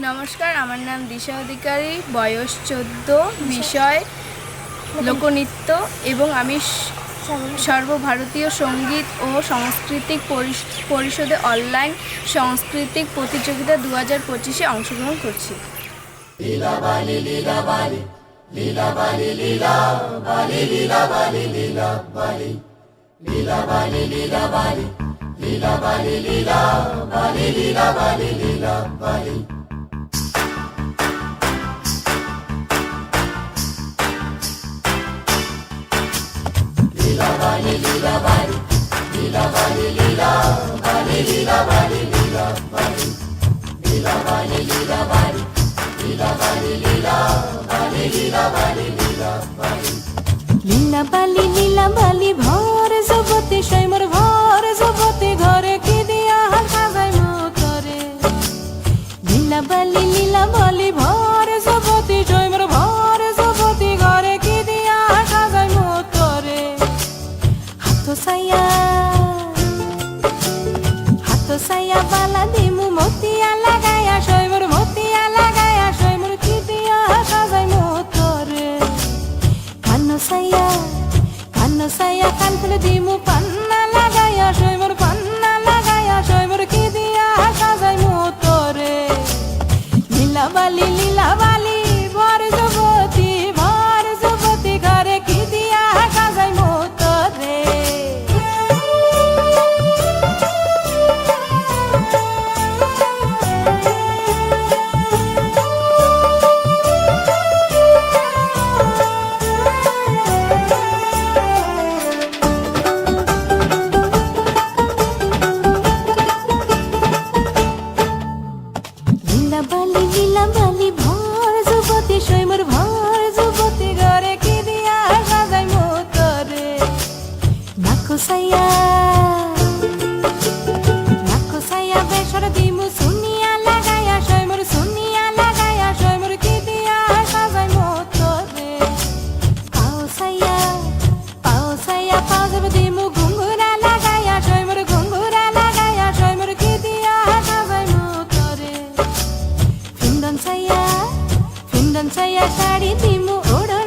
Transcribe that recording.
নমস্কার আমার নাম দিশা অধিকারী বয়স চোদ্দ বিষয় লোকনৃত্য এবং আমি সর্বভারতীয় সংগীত ও সাংস্কৃতিক পরিষ- পরিষদে অনলাইন সাংস্কৃতিক প্রতিযোগিতা দু হাজার পঁচিশে অংশগ্রহণ করছি লীলা বালি লীলা বালি ভর জগতে সৈমর ভর জগতে, ঘরে কি দিয়া সাজাই মতরে লীলা বালি লীলা বালি হাত সাইয়া বালা দিমু, মতিয়া লাগায়া সৈমর মতিয়া লাগায়া সৈমর কি দিয়া সাজাই মোতরে কান্ন সাইয়া কান্ন সাইয়া কান ফুলে দিমু বালি লীলা বালি ভর যুবতী সৈমর ভর শাড়ি দিমু ওড়না